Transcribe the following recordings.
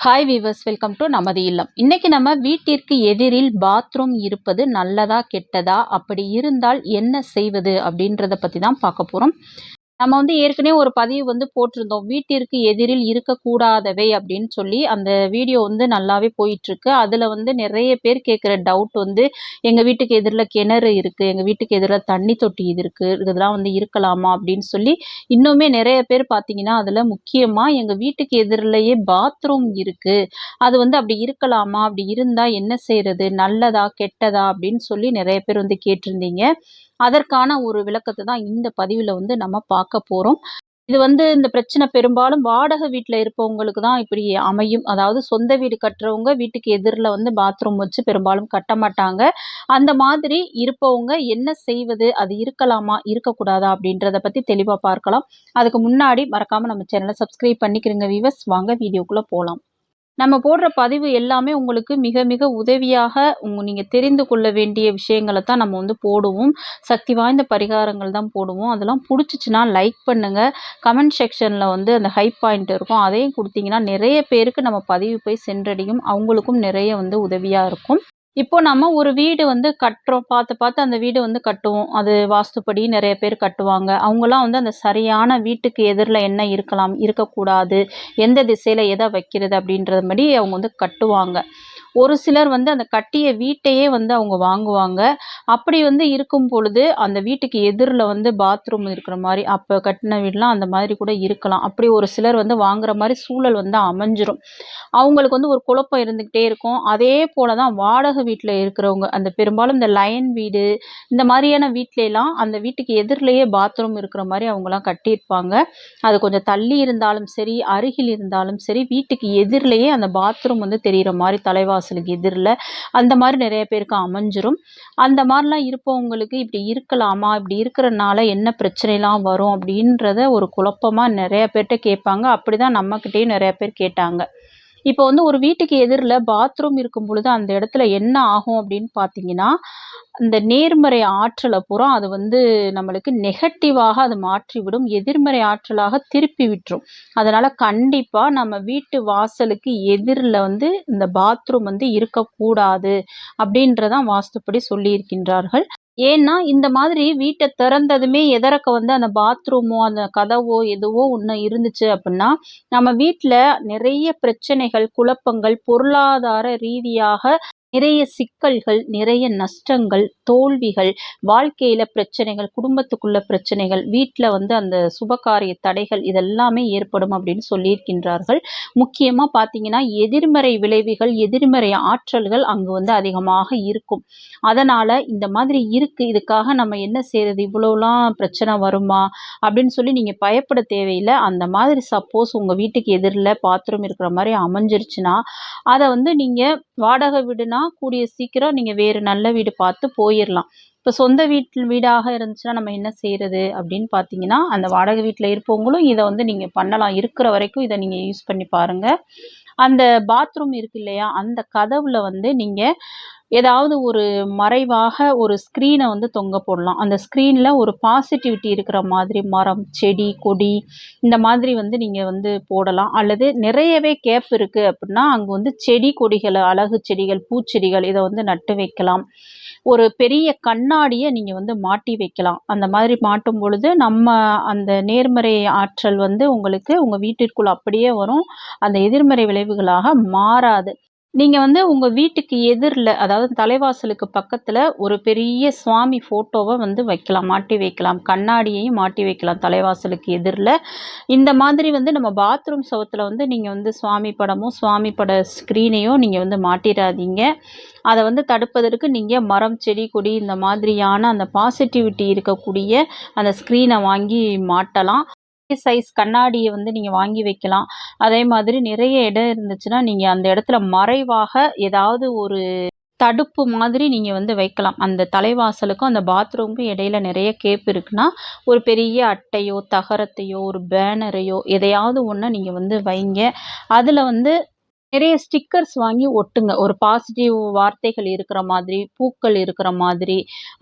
Hi viewers welcome to நமது இல்லம். இன்னைக்கு நம்ம வீட்டிற்கு எதிரில் பாத்ரூம் இருப்பது நல்லதா கெட்டதா அப்படி இருந்தால் என்ன செய்வது அப்படின்றத பற்றி தான் பார்க்க போகிறோம் நம்ம வந்து ஏற்கனவே ஒரு பதிவு வந்து போட்டிருந்தோம். வீட்டிற்கு எதிரில் இருக்கக்கூடாதவை அப்படின்னு சொல்லி அந்த வீடியோ வந்து நல்லாவே போயிட்டுருக்கு. அதில் வந்து நிறைய பேர் கேட்குற டவுட் வந்து எங்கள் வீட்டுக்கு எதிரில் கிணறு இருக்குது எங்கள் வீட்டுக்கு எதிரில் தண்ணி தொட்டி இது இருக்குது இதெல்லாம் வந்து இருக்கலாமா அப்படின்னு சொல்லி இன்னுமே நிறைய பேர் பார்த்தீங்கன்னா அதில் முக்கியமாக எங்கள் வீட்டுக்கு எதிரிலேயே பாத்ரூம் இருக்குது அது வந்து அப்படி இருக்கலாமா? அப்படி இருந்தால் என்ன செய்கிறது நல்லதா கெட்டதா அப்படின்னு சொல்லி நிறைய பேர் வந்து கேட்டிருந்தீங்க. அதற்கான ஒரு விளக்கத்தை தான் இந்த பதிவில் வந்து நம்ம பார்க்க போகிறோம் இது வந்து இந்த பிரச்சனை பெரும்பாலும் வாடகை வீட்டில் இருப்பவங்களுக்கு தான் இப்படி அமையும். அதாவது சொந்த வீடு கட்டுறவங்க வீட்டுக்கு எதிரில் வந்து பாத்ரூம் வச்சு பெரும்பாலும் கட்ட மாட்டாங்க. அந்த மாதிரி இருப்பவங்க என்ன செய்வது? அது இருக்கலாமா? இருக்கக்கூடாதா? அப்படின்றத பற்றி தெளிவாக பார்க்கலாம். அதுக்கு முன்னாடி மறக்காமல் நம்ம சேனலை சப்ஸ்கிரைப் பண்ணிக்கிறங்க வீவர்ஸ் வாங்க வீடியோக்குள்ளே போகலாம் நம்ம போடுற பதிவு எல்லாமே உங்களுக்கு மிக மிக உதவியாக உங்க நீங்கள் தெரிந்து கொள்ள வேண்டிய விஷயங்களை தான் நம்ம வந்து போடுவோம். சக்தி வாய்ந்த பரிகாரங்கள் தான் போடுவோம். அதெல்லாம் பிடிச்சிச்சின்னா லைக் பண்ணுங்கள் கமெண்ட் செக்ஷனில் வந்து அந்த ஹை பாயிண்ட் இருக்கும். அதையும் கொடுத்தீங்கன்னா நிறைய பேருக்கு நம்ம பதிவு போய் சென்றடையும். அவங்களுக்கும் நிறைய வந்து உதவியாக இருக்கும். இப்போ நம்ம ஒரு வீடு வந்து கட்டுறோம். பார்த்து பார்த்து அந்த வீடு வந்து கட்டுவோம். அது வாஸ்துப்படி நிறைய பேர் கட்டுவாங்க. அவங்களாம் வந்து அந்த சரியான வீட்டுக்கு எதிரில் என்ன இருக்கலாம் இருக்கக்கூடாது எந்த திசையில் எதை வைக்கிறது அப்படின்றது மாதிரி அவங்க வந்து கட்டுவாங்க. ஒரு சிலர் வந்து அந்த கட்டிய வீட்டையே வந்து அவங்க வாங்குவாங்க. அப்படி வந்து இருக்கும் பொழுது அந்த வீட்டுக்கு எதிரில் வந்து பாத்ரூம் இருக்கிற மாதிரி அப்போ கட்டின வீடெலாம் அந்த மாதிரி கூட இருக்கலாம். அப்படி ஒரு சிலர் வந்து வாங்குற மாதிரி சூழல் வந்து அமைஞ்சிரும். அவங்களுக்கு வந்து ஒரு குழப்பம் இருந்துக்கிட்டே இருக்கும். அதே போல் தான் வாடகை வீட்டில் இருக்கிறவங்க அந்த பெரும்பாலும் இந்த லைன் வீடு இந்த மாதிரியான வீட்லலாம் அந்த வீட்டுக்கு எதிரிலேயே பாத்ரூம் இருக்கிற மாதிரி அவங்களாம் கட்டியிருப்பாங்க. அது கொஞ்சம் தள்ளி இருந்தாலும் சரி அருகில் இருந்தாலும் சரி வீட்டுக்கு எதிரிலேயே அந்த பாத்ரூம் வந்து தெரிகிற மாதிரி தலைவா வாசலுக்கு எதிரில் அந்த மாதிரி நிறைய பேருக்கு அமைஞ்சிரும். அந்த மாதிரிலாம் இருப்பவங்களுக்கு இப்படி இருக்கலாமா? இப்படி இருக்கிறனால என்ன பிரச்சனைலாம் வரும் அப்படின்றத ஒரு குழப்பமாக நிறைய பேர்கிட்ட கேட்பாங்க. அப்படி தான் நம்மக்கிட்டேயும் நிறைய பேர் கேட்டாங்க. இப்போ வந்து ஒரு வீட்டுக்கு எதிரில் பாத்ரூம் இருக்கும் பொழுது அந்த இடத்துல என்ன ஆகும் அப்படின்னு பார்த்தீங்கன்னா இந்த நேர்மறை ஆற்றலை பூரா அது வந்து நம்மளுக்கு நெகட்டிவாக அது மாற்றிவிடும் எதிர்மறை ஆற்றலாக திருப்பி விட்டுரும். அதனால் கண்டிப்பாக நம்ம வீட்டு வாசலுக்கு எதிரில் வந்து இந்த பாத்ரூம் வந்து இருக்கக்கூடாது அப்படின்றதான் வாஸ்துப்படி சொல்லியிருக்கின்றார்கள். ஏன்னா இந்த மாதிரி வீட்டை திறந்ததுமே எதறக்க வந்து அந்த பாத்ரூமோ அந்த கதவோ எதுவோ ஒன்று இருந்துச்சு அப்படின்னா நம்ம வீட்டில் நிறைய பிரச்சனைகள் குழப்பங்கள் பொருளாதார ரீதியாக நிறைய சிக்கல்கள் நிறைய நஷ்டங்கள் தோல்விகள் வாழ்க்கையில் பிரச்சனைகள் குடும்பத்துக்குள்ள பிரச்சனைகள் வீட்டில் வந்து அந்த சுபகாரிய தடைகள் இதெல்லாமே ஏற்படும் அப்படின்னு சொல்லியிருக்கின்றார்கள். முக்கியமாக பார்த்தீங்கன்னா எதிர்மறை விளைவுகள் எதிர்மறை ஆற்றல்கள் அங்கு வந்து அதிகமாக இருக்கும். அதனால் இந்த மாதிரி இருக்குது இதுக்காக நம்ம என்ன செய்கிறது இவ்வளோலாம் பிரச்சனை வருமா அப்படின்னு சொல்லி நீங்கள் பயப்பட தேவையில்லை. அந்த மாதிரி சப்போஸ் உங்கள் வீட்டுக்கு எதிரில் பாத்ரூம் இருக்கிற மாதிரி அமைஞ்சிருச்சுன்னா அதை வந்து நீங்கள் வாடகை வீடுனா கூடிய சீக்கிரம் நீங்கள் வேறு நல்ல வீடு பார்த்து போயிடலாம் இப்போ சொந்த வீட்டில் வீடாக இருந்துச்சுன்னா நம்ம என்ன செய்கிறது அப்படின்னு பார்த்தீங்கன்னா அந்த வாடகை வீட்டில் இருப்பவங்களும் இதை வந்து நீங்கள் பண்ணலாம். இருக்கிற வரைக்கும் இதை நீங்கள் யூஸ் பண்ணி பாருங்கள் அந்த பாத்ரூம் இருக்கு இல்லையா அந்த கதவில் வந்து நீங்கள் ஏதாவது ஒரு மறைவாக ஒரு ஸ்க்ரீனை வந்து தொங்க போடலாம். அந்த ஸ்க்ரீனில் ஒரு பாசிட்டிவிட்டி இருக்கிற மாதிரி மரம் செடி கொடி இந்த மாதிரி வந்து நீங்கள் வந்து போடலாம். அல்லது நிறையவே கேப் இருக்குது அப்படின்னா அங்கே வந்து செடி கொடிகளை அழகு செடிகள் பூச்செடிகள் இதை வந்து நட்டு வைக்கலாம். ஒரு பெரிய கண்ணாடியை நீங்கள் வந்து மாட்டி வைக்கலாம். அந்த மாதிரி மாட்டும் பொழுது நம்ம அந்த நேர்மறை ஆற்றல் வந்து உங்களுக்கு உங்கள் வீட்டிற்குள் அப்படியே வரும். அந்த எதிர்மறை விளைவுகளாக மாறாது. நீங்கள் வந்து உங்கள் வீட்டுக்கு எதிரில் அதாவது தலைவாசலுக்கு பக்கத்தில் ஒரு பெரிய சுவாமி ஃபோட்டோவை வந்து வைக்கலாம் மாட்டி வைக்கலாம். கண்ணாடியையும் மாட்டி வைக்கலாம் தலைவாசலுக்கு எதிரில். இந்த மாதிரி வந்து நம்ம பாத்ரூம் சுவத்தில் வந்து நீங்கள் வந்து சுவாமி படமும் சுவாமி பட ஸ்க்ரீனையும் நீங்கள் வந்து மாட்டிடாதீங்க. அதை வந்து தடுப்பதற்கு நீங்கள் மரம் செடி கொடி இந்த மாதிரியான அந்த பாசிட்டிவிட்டி இருக்கக்கூடிய அந்த ஸ்க்ரீனை வாங்கி மாட்டலாம். சைஸ் கண்ணாடியை வந்து நீங்கள் வாங்கி வைக்கலாம். அதே மாதிரி நிறைய இடம் இருந்துச்சுன்னா நீங்கள் அந்த இடத்துல மறைவாக ஏதாவது ஒரு தடுப்பு மாதிரி நீங்கள் வந்து வைக்கலாம். அந்த தலைவாசலுக்கும் அந்த பாத்ரூமுக்கும் இடையில நிறைய கேப் இருக்குன்னா ஒரு பெரிய அட்டையோ தகரத்தையோ ஒரு பேனரையோ எதையாவது ஒன்று நீங்கள் வந்து வைங்க. அதில் வந்து நிறைய ஸ்டிக்கர்ஸ் வாங்கி ஒட்டுங்க. ஒரு பாசிட்டிவ் வார்த்தைகள் இருக்கிற மாதிரி, பூக்கள் இருக்கிற மாதிரி,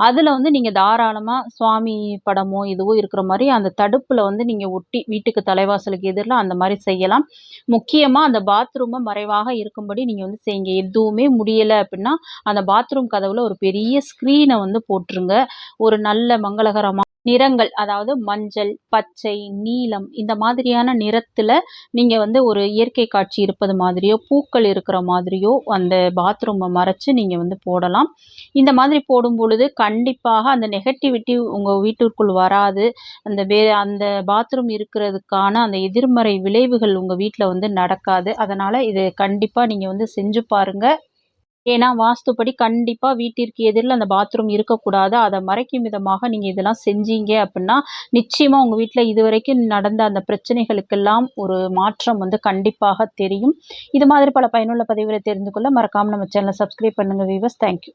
அதில் வந்து நீங்கள் தாராளமாக சுவாமி படமோ, இதுவோ இருக்கிற மாதிரி அந்த தடுப்பில் வந்து நீங்கள் ஒட்டி வீட்டுக்கு தலைவாசலுக்கு எதிரில் அந்த மாதிரி செய்யலாம். முக்கியமாக அந்த பாத்ரூமை மறைவாக இருக்கும்படி நீங்கள் வந்து செய்யுங்க. எதுவுமே முடியலை அப்படின்னா அந்த பாத்ரூம் கதவில் ஒரு பெரிய ஸ்க்ரீனை வந்து போட்டுருங்க. ஒரு நல்ல மங்களகரமாக நிறங்கள் அதாவது மஞ்சள், பச்சை, நீலம் இந்த மாதிரியான நிறத்தில் நீங்கள் வந்து ஒரு இயற்கை காட்சி இருப்பது மாதிரியோ, பூக்கள் இருக்கிற மாதிரியோ அந்த பாத்ரூமை மறைச்சு நீங்கள் வந்து போடலாம். இந்த மாதிரி போடும் பொழுது கண்டிப்பாக அந்த நெகட்டிவிட்டி உங்கள் வீட்டிற்குள் வராது. அந்த வே அந்த பாத்ரூம் இருக்கிறதுக்கான அந்த எதிர்மறை விளைவுகள் உங்கள் வீட்டில் வந்து நடக்காது. அதனால் இது கண்டிப்பாக நீங்கள் வந்து செஞ்சு பாருங்கள் ஏன்னா, வாஸ்துப்படி கண்டிப்பாக வீட்டிற்கு எதிரில் அந்த பாத்ரூம் இருக்கக்கூடாது. அதை மறைக்கும் விதமாக நீங்கள் இதெல்லாம் செஞ்சீங்க அப்படின்னா நிச்சயமாக உங்கள் வீட்டில் இதுவரைக்கும் நடந்த அந்த பிரச்சனைகளுக்கெல்லாம் ஒரு மாற்றம் வந்து கண்டிப்பாக தெரியும். இது மாதிரி பல பயனுள்ள பதிவுகளை தெரிந்து கொள்ள மறக்காமல் நம்ம சேனலை சப்ஸ்கிரைப் பண்ணுங்க வீவர்ஸ். Thank you.